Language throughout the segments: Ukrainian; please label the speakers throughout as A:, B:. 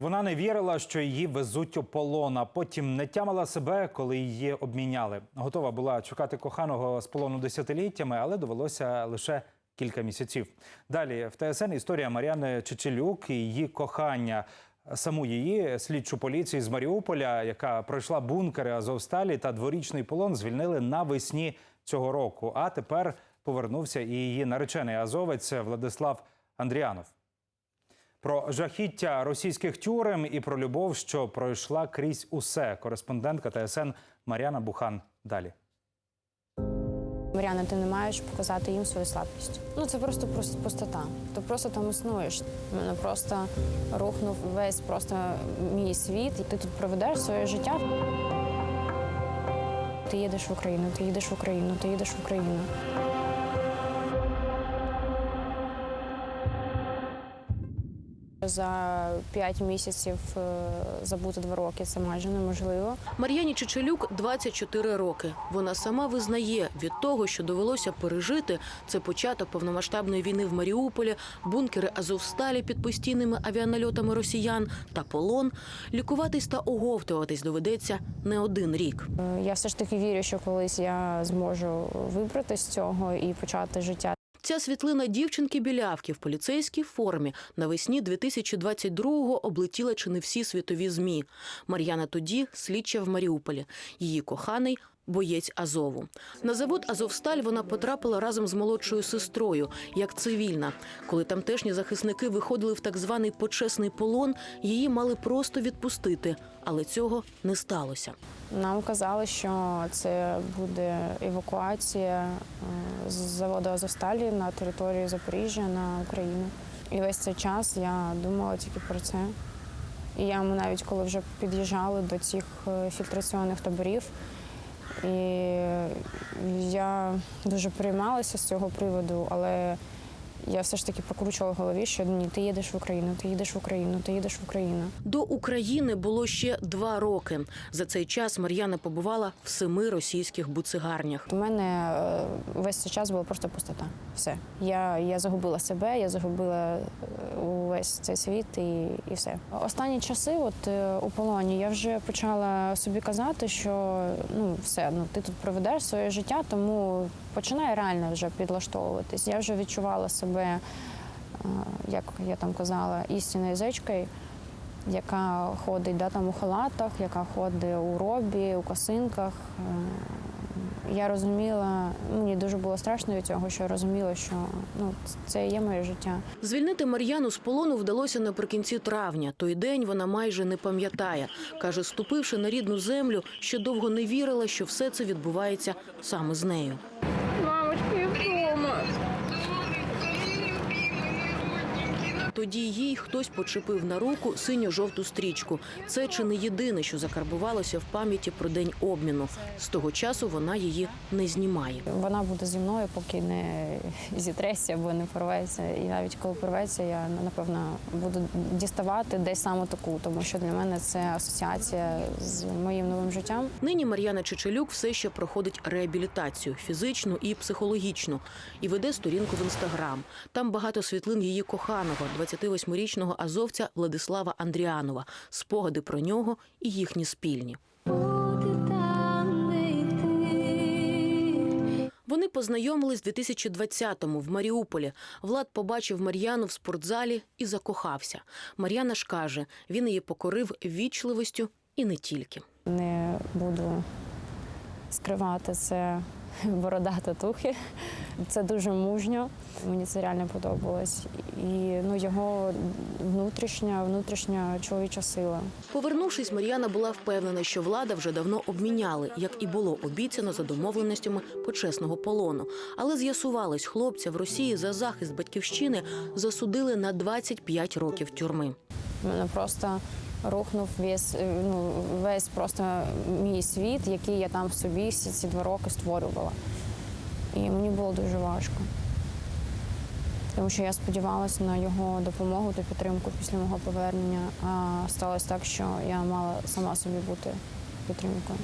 A: Вона не вірила, що її везуть у полон, а потім не тямила себе, коли її обміняли. Готова була чекати коханого з полону десятиліттями, але довелося лише кілька місяців. Далі в ТСН історія Мар'яни Чечелюк і її кохання. Саму її слідчу поліції з Маріуполя, яка пройшла бункери Азовсталі та дворічний полон, звільнили навесні цього року. А тепер повернувся і її наречений азовець Владислав Андріанов. Про жахіття російських тюрем і про любов, що пройшла крізь усе. Кореспондентка ТСН Мар'яна Бухан. Далі.
B: Мар'яна, ти не маєш показати їм свою слабкість. Ну це просто просто пустота. Ти просто там існуєш. Мене просто рухнув весь просто мій світ, ти тут проведеш своє життя. Ти їдеш в Україну, ти їдеш в Україну, ти їдеш в Україну. За п'ять місяців е, забути два роки це майже неможливо.
C: Мар'яні Чечелюк 24 роки. Вона сама визнає від того, що довелося пережити. Це початок повномасштабної війни в Маріуполі, бункери Азовсталі під постійними авіанальотами росіян та полон. Лікуватись та оговтуватись доведеться не один рік.
B: Е, Я все ж таки вірю, що колись я зможу вибрати з цього і почати життя.
C: Ця світлина дівчинки білявки в поліцейській формі навесні 2022-го облетіла чи не всі світові змі. Мар'яна тоді слідча в Маріуполі. Її коханий. Боєць Азову на завод Азовсталь вона потрапила разом з молодшою сестрою як цивільна. Коли тамтешні захисники виходили в так званий почесний полон, її мали просто відпустити, але цього не сталося.
B: Нам казали, що це буде евакуація е, з заводу Азовсталі на територію Запоріжжя на Україну. І весь цей час я думала тільки про це. І я навіть коли вже під'їжджали до цих е, фільтраційних таборів, і я дуже приймалася з цього приводу, але я все ж таки прокручувала в голові, що ні, ти їдеш в Україну, ти їдеш в Україну, ти їдеш в Україну.
C: До України було ще два роки. За цей час Мар'яна побувала в семи російських буцигарнях.
B: У мене е, весь цей час була просто пустота. Все. Я, я загубила себе, я загубила е, увесь цей світ і, і все. Останні часи, от е, у полоні, я вже почала собі казати, що ну все, ну ти тут проведеш своє життя, тому починай реально вже підлаштовуватись. Я вже відчувала себе, е, як я там казала, істинною зечкою. Яка ходить да, там у халатах, яка ходить у робі, у косинках. Е, Я розуміла, мені дуже було страшно від цього, що розуміла, що ну, це є моє життя.
C: Звільнити Мар'яну з полону вдалося наприкінці травня. Той день вона майже не пам'ятає. Каже, ступивши на рідну землю, ще довго не вірила, що все це відбувається саме з нею. Тоді їй хтось почепив на руку синьо-жовту стрічку. Це чи не єдине, що закарбувалося в пам'яті про день обміну. З того часу вона її не знімає.
B: Вона буде зі мною, поки не зітреться або не порветься. І навіть коли порветься, я напевно буду діставати десь саме таку, тому що для мене це асоціація з моїм новим життям.
C: Нині Мар'яна Чечелюк все ще проходить реабілітацію фізичну і психологічну і веде сторінку в інстаграм. Там багато світлин її коханого, 28-річного азовця Владислава Андріанова, спогади про нього і їхні спільні. Вони познайомились 2020-му в Маріуполі. Влад побачив Мар'яну в спортзалі і закохався. Мар'яна ж каже, він її покорив вічливостю і не тільки.
B: Не буду скривати це борода татухи. Це дуже мужньо. Мені це реально подобалось. І ну, його внутрішня, внутрішня чоловіча сила.
C: Повернувшись, Мар'яна була впевнена, що влада вже давно обміняли, як і було обіцяно за домовленостями почесного полону. Але з'ясувалось, хлопця в Росії за захист батьківщини засудили на 25 років тюрми.
B: Мене просто рухнув весь, е, ну, весь просто мій світ, який я там в собі всі ці два роки створювала. І мені було дуже важко. Тому що я сподівалася на його допомогу та підтримку після мого повернення. А сталося так, що я мала сама собі бути підтримкою.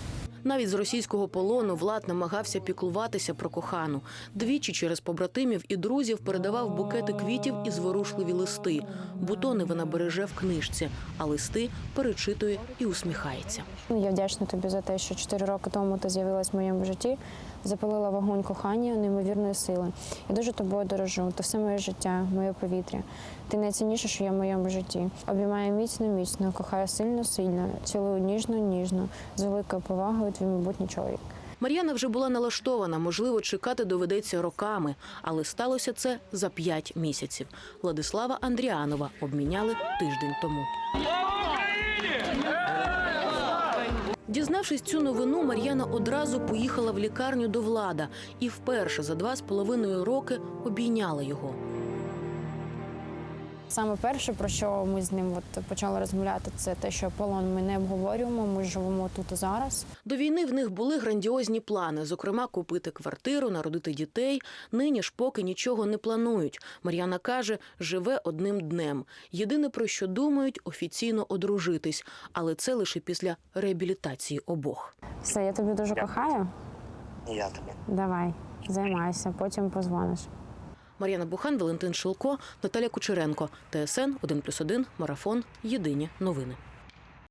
C: Навіть з російського полону Влад намагався піклуватися про кохану. Двічі через побратимів і друзів передавав букети квітів і зворушливі листи. Бутони вона береже в книжці, а листи перечитує і усміхається.
B: Я вдячна тобі за те, що 4 роки тому ти з'явилась в моєму житті, запалила вогонь кохання, неймовірної сили. Я дуже тобою дорожу. Ти все моє життя, моє повітря. Ти найцінніше, що є в моєму житті. Обіймаю міцно, міцно, кохаю сильно, сильно, цілую ніжно, ніжно, з великою повагою твій майбутній чоловік.
C: Мар'яна вже була налаштована, можливо, чекати доведеться роками, але сталося це за п'ять місяців. Владислава Андріанова обміняли тиждень тому. Дізнавшись цю новину, Мар'яна одразу поїхала в лікарню до влада і вперше за два з половиною роки обійняла його.
B: Саме перше, про що ми з ним от почали розмовляти, це те, що полон ми не обговорюємо. Ми живемо тут і зараз.
C: До війни в них були грандіозні плани, зокрема, купити квартиру, народити дітей. Нині ж поки нічого не планують. Мар'яна каже, живе одним днем. Єдине про що думають офіційно одружитись, але це лише після реабілітації обох.
B: Все, я тобі дуже кохаю.
D: Я тобі.
B: Давай, займайся, потім позвониш.
C: Мар'яна Бухан, Валентин Шилко, Наталя Кучеренко, ТСН 1+,1, Марафон. Єдині новини.